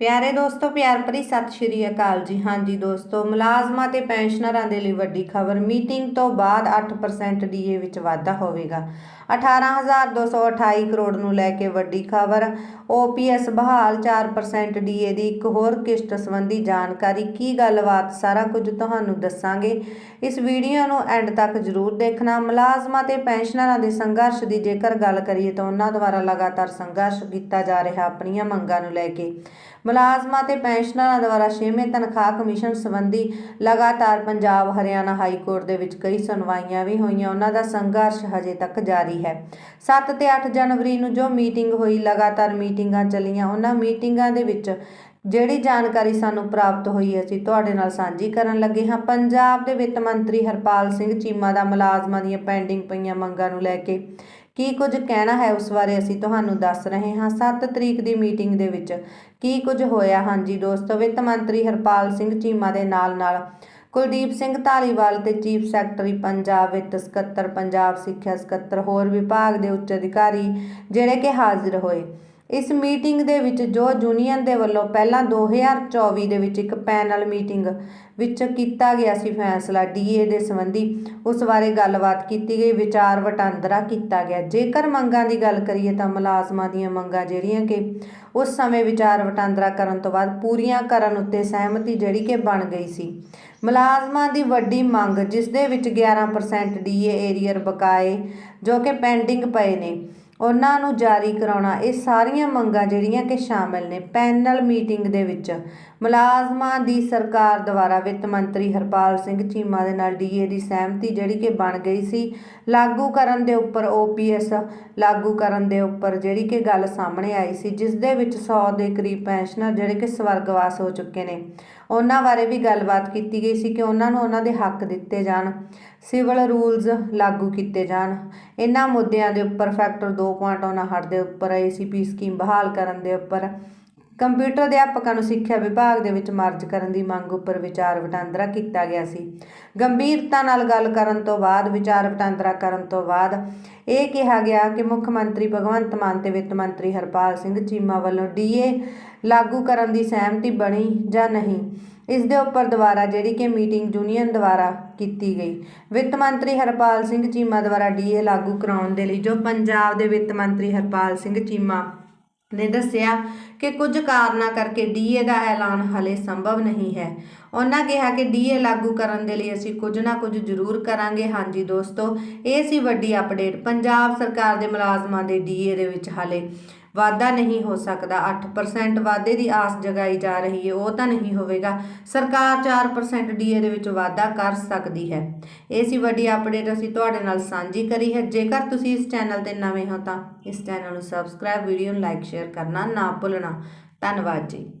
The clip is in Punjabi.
ਪਿਆਰੇ ਦੋਸਤੋ ਪਿਆਰ ਭਰੀ ਸਤਿ ਸ਼੍ਰੀ ਅਕਾਲ ਜੀ। ਹਾਂਜੀ ਦੋਸਤੋ, ਮੁਲਾਜ਼ਮਾਂ ਤੇ ਪੈਨਸ਼ਨਰਾਂ ਦੇ ਲਈ ਵੱਡੀ ਖਬਰ, ਮੀਟਿੰਗ ਤੋਂ ਬਾਅਦ 8% ਡੀਏ ਵਿੱਚ ਵਾਧਾ ਹੋਵੇਗਾ। 18228 ਕਰੋੜ ਨੂੰ ਲੈ ਕੇ ਵੱਡੀ ਖਬਰ ਓਪੀਐਸ ਬਹਾਲ 4% ਡੀਏ ਦੀ ਇੱਕ ਹੋਰ ਕਿਸ਼ਤ ਸੰਬੰਧੀ ਜਾਣਕਾਰੀ। ਕੀ ਗੱਲਬਾਤ? ਸਾਰਾ ਕੁਝ ਤੁਹਾਨੂੰ ਦੱਸਾਂਗੇ। ਇਸ ਵੀਡੀਓ ਨੂੰ ਐਂਡ ਤੱਕ ਜ਼ਰੂਰ ਦੇਖਣਾ। ਮੁਲਾਜ਼ਮਾਂ ਤੇ ਪੈਨਸ਼ਨਰਾਂ ਦੇ ਸੰਘਰਸ਼ ਦੀ ਜੇਕਰ ਗੱਲ ਕਰੀਏ ਤਾਂ ਉਹਨਾਂ ਦੁਆਰਾ ਲਗਾਤਾਰ ਸੰਘਰਸ਼ ਕੀਤਾ ਜਾ ਰਿਹਾ, ਆਪਣੀਆਂ ਮੰਗਾਂ ਨੂੰ ਲੈ ਕੇ। ਮੁਲਾਜ਼ਮਾਂ ਤੇ ਪੈਨਸ਼ਨਰਾਂ ਦੁਆਰਾ 6ਵੇਂ ਤਨਖਾਹ ਕਮਿਸ਼ਨ ਸੰਬੰਧੀ ਲਗਾਤਾਰ ਪੰਜਾਬ, ਹਰਿਆਣਾ ਹਾਈ ਕੋਰਟ ਦੇ ਵਿੱਚ ਕਈ ਸੁਣਵਾਈਆਂ ਵੀ ਹੋਈਆਂ। ਉਹਨਾਂ ਦਾ ਸੰਘਰਸ਼ ਹਜੇ ਤੱਕ ਜਾਰੀ ਹੈ। 7 ਤੇ 8 ਜਨਵਰੀ ਨੂੰ ਜੋ ਮੀਟਿੰਗ ਹੋਈ, ਲਗਾਤਾਰ ਮੀਟਿੰਗਾਂ ਚੱਲੀਆਂ। ਉਹਨਾਂ ਮੀਟਿੰਗਾਂ ਦੇ ਵਿੱਚ ਜਿਹੜੀ ਜਾਣਕਾਰੀ ਸਾਨੂੰ ਪ੍ਰਾਪਤ ਹੋਈ ਹੈ ਅਸੀਂ ਤੁਹਾਡੇ ਨਾਲ ਸਾਂਝੀ ਕਰਨ ਲੱਗੇ ਹਾਂ। ਪੰਜਾਬ ਦੇ ਵਿੱਤ ਮੰਤਰੀ ਹਰਪਾਲ ਸਿੰਘ ਚੀਮਾ ਦਾ ਮੁਲਾਜ਼ਮਾਂ ਦੀਆਂ ਪੈਂਡਿੰਗ ਪਈਆਂ ਮੰਗਾਂ ਨੂੰ ਲੈ ਕੇ ਕੀ ਕੁਝ ਕਹਿਣਾ ਹੈ ਉਸ ਬਾਰੇ ਅਸੀਂ ਤੁਹਾਨੂੰ ਦੱਸ ਰਹੇ ਹਾਂ। 7 ਤਰੀਕ ਦੀ ਮੀਟਿੰਗ ਦੇ ਵਿੱਚ ਕੀ ਕੁਝ ਹੋਇਆ? ਹਾਂਜੀ ਦੋਸਤੋ, ਵਿੱਤ ਮੰਤਰੀ ਹਰਪਾਲ ਸਿੰਘ ਚੀਮਾ ਦੇ ਨਾਲ ਨਾਲ ਕੁਲਦੀਪ ਸਿੰਘ ਧਾਲੀਵਾਲ ਤੇ ਚੀਫ ਸੈਕਟਰੀ ਪੰਜਾਬ ਵਿੱਤ ਸਕੱਤਰ, ਪੰਜਾਬ ਸਿੱਖਿਆ ਸਕੱਤਰ, ਹੋਰ ਵਿਭਾਗ ਦੇ ਉੱਚ ਅਧਿਕਾਰੀ ਜਿਹੜੇ ਕਿ ਹਾਜ਼ਰ ਹੋਏ। ਇਸ ਮੀਟਿੰਗ ਦੇ ਵਿੱਚ ਜੋ ਯੂਨੀਅਨ ਦੇ ਵੱਲੋਂ ਪਹਿਲਾਂ 2024 ਦੇ ਵਿੱਚ ਇੱਕ ਪੈਨਲ ਮੀਟਿੰਗ ਵਿੱਚ ਕੀਤਾ ਗਿਆ ਸੀ ਫੈਸਲਾ ਡੀਏ ਦੇ ਸੰਬੰਧੀ, ਉਸ ਬਾਰੇ ਗੱਲਬਾਤ ਕੀਤੀ ਗਈ, ਵਿਚਾਰ ਵਟਾਂਦਰਾ ਕੀਤਾ ਗਿਆ। ਜੇਕਰ ਮੰਗਾਂ ਦੀ ਗੱਲ ਕਰੀਏ ਤਾਂ ਮੁਲਾਜ਼ਮਾਂ ਦੀਆਂ ਮੰਗਾਂ ਜਿਹੜੀਆਂ ਕਿ ਉਸ ਸਮੇਂ ਵਿਚਾਰ ਵਟਾਂਦਰਾ ਕਰਨ ਤੋਂ ਬਾਅਦ ਪੂਰੀਆਂ ਕਰਨ ਉੱਤੇ ਸਹਿਮਤੀ ਜਿਹੜੀ ਕਿ ਬਣ ਗਈ ਸੀ। ਮੁਲਾਜ਼ਮਾਂ ਦੀ ਵੱਡੀ ਮੰਗ, ਜਿਸ ਦੇ ਵਿੱਚ 11% ਡੀਏ ਏਰੀਅਰ ਬਕਾਏ ਜੋ ਕਿ ਪੈਂਡਿੰਗ ਪਏ ਨੇ ਉਹਨਾਂ ਨੂੰ ਜਾਰੀ ਕਰਾਉਣਾ, ਇਹ ਸਾਰੀਆਂ ਮੰਗਾਂ ਜਿਹੜੀਆਂ ਕਿ ਸ਼ਾਮਲ ਨੇ। ਪੈਨਲ ਮੀਟਿੰਗ ਦੇ ਵਿੱਚ ਮੁਲਾਜ਼ਮਾਂ ਦੀ ਸਰਕਾਰ ਦੁਆਰਾ ਵਿੱਤ ਮੰਤਰੀ ਹਰਪਾਲ ਸਿੰਘ ਚੀਮਾ ਦੇ ਨਾਲ ਡੀਏ ਦੀ ਸਹਿਮਤੀ ਜਿਹੜੀ ਕਿ ਬਣ ਗਈ ਸੀ, ਲਾਗੂ ਕਰਨ ਦੇ ਉੱਪਰ ਓਪੀਐਸ ਲਾਗੂ ਕਰਨ ਦੇ ਉੱਪਰ ਜਿਹੜੀ ਕਿ ਗੱਲ ਸਾਹਮਣੇ ਆਈ ਸੀ, ਜਿਸ ਦੇ ਵਿੱਚ 100 ਦੇ ਕਰੀਬ ਪੈਨਸ਼ਨਰ ਜਿਹੜੇ ਕਿ ਸਵਰਗਵਾਸ ਹੋ ਚੁੱਕੇ ਨੇ। ਉਹਨਾਂ ਬਾਰੇ ਵੀ ਗੱਲਬਾਤ ਕੀਤੀ ਗਈ ਸੀ ਕਿ ਉਹਨਾਂ ਨੂੰ ਉਹਨਾਂ ਦੇ ਹੱਕ ਦਿੱਤੇ ਜਾਣ, ਸਿਵਲ ਰੂਲਸ ਲਾਗੂ ਕੀਤੇ ਜਾਣ। ਇਹਨਾਂ ਮੁੱਦਿਆਂ ਦੇ ਉੱਪਰ ਫੈਕਟਰ 2.59 ਦੇ ਉੱਪਰ ਏਸੀਪੀ ਸਕੀਮ ਬਹਾਲ ਕਰਨ ਦੇ ਉੱਪਰ ਕੰਪਿਊਟਰ ਅਧਿਆਪਕਾਂ ਨੂੰ ਸਿੱਖਿਆ ਵਿਭਾਗ ਦੇ ਵਿੱਚ ਮਰਜ ਕਰਨ ਦੀ ਮੰਗ ਉੱਪਰ ਵਿਚਾਰ ਵਟਾਂਦਰਾ ਕੀਤਾ ਗਿਆ ਸੀ। ਗੰਭੀਰਤਾ ਨਾਲ ਗੱਲ ਕਰਨ ਤੋਂ ਬਾਅਦ, ਵਿਚਾਰ ਵਟਾਂਦਰਾ ਕਰਨ ਤੋਂ ਬਾਅਦ ਇਹ ਕਿਹਾ ਗਿਆ ਕਿ ਮੁੱਖ ਮੰਤਰੀ ਭਗਵੰਤ ਮਾਨ ਤੇ ਵਿੱਤ ਮੰਤਰੀ ਹਰਪਾਲ ਸਿੰਘ ਚੀਮਾ ਵੱਲੋਂ ਡੀਏ ਲਾਗੂ ਕਰਨ ਦੀ ਸਹਿਮਤੀ ਬਣੀ ਜਾਂ ਨਹੀਂ, ਇਸ ਦੇ ਉੱਪਰ ਦੁਬਾਰਾ ਜਿਹੜੀ ਕਿ ਮੀਟਿੰਗ ਯੂਨੀਅਨ ਦੁਆਰਾ ਕੀਤੀ ਗਈ। ਵਿੱਤ ਮੰਤਰੀ ਹਰਪਾਲ ਸਿੰਘ ਚੀਮਾ ਦੁਆਰਾ ਡੀਏ ਲਾਗੂ ਕਰਾਉਣ ਦੇ ਲਈ ਜੋ ਪੰਜਾਬ ਦੇ ਵਿੱਤ ਮੰਤਰੀ ਹਰਪਾਲ ਸਿੰਘ ਚੀਮਾ ਨੇ ਦੱਸਿਆ ਕਿ ਕੁਝ ਕਾਰਨਾਂ ਕਰਕੇ ਡੀਏ ਦਾ ਐਲਾਨ ਹਲੇ ਸੰਭਵ ਨਹੀਂ ਹੈ। ਉਹਨਾਂ ਕਿਹਾ ਕਿ ਡੀਏ ਲਾਗੂ ਕਰਨ ਦੇ ਲਈ ਅਸੀਂ ਕੁਝ ਨਾ ਕੁਝ ਜ਼ਰੂਰ ਕਰਾਂਗੇ। ਹਾਂਜੀ ਦੋਸਤੋ, ਇਹ ਸੀ ਵੱਡੀ ਅਪਡੇਟ। ਪੰਜਾਬ ਸਰਕਾਰ ਦੇ ਮੁਲਾਜ਼ਮਾਂ ਦੇ ਡੀਏ ਦੇ ਵਿੱਚ ਹਲੇ ਵਾਧਾ ਨਹੀਂ ਹੋ ਸਕਦਾ। 8% ਵਾਧੇ ਦੀ ਆਸ ਜਗਾਈ ਜਾ ਰਹੀ ਹੈ। ਉਹ ਤਾਂ ਨਹੀਂ ਹੋਵੇਗਾ। ਸਰਕਾਰ 4% ਡੀਏ ਦੇ ਵਿੱਚ ਵਾਧਾ ਕਰ ਸਕਦੀ ਹੈ। ਇਹ ਸੀ ਵੱਡੀ ਅਪਡੇਟ ਅਸੀਂ ਤੁਹਾਡੇ ਨਾਲ ਸਾਂਝੀ ਕਰੀ ਹੈ। ਜੇਕਰ ਤੁਸੀਂ ਇਸ ਚੈਨਲ ਤੇ ਨਵੇਂ ਹੋ ਤਾਂ ਇਸ ਚੈਨਲ ਨੂੰ ਸਬਸਕ੍ਰਾਈਬ ਵੀਡੀਓ ਨੂੰ ਲਾਈਕ ਸ਼ੇਅਰ ਕਰਨਾ ਨਾ ਭੁੱਲਣਾ। ਧੰਨਵਾਦ ਜੀ।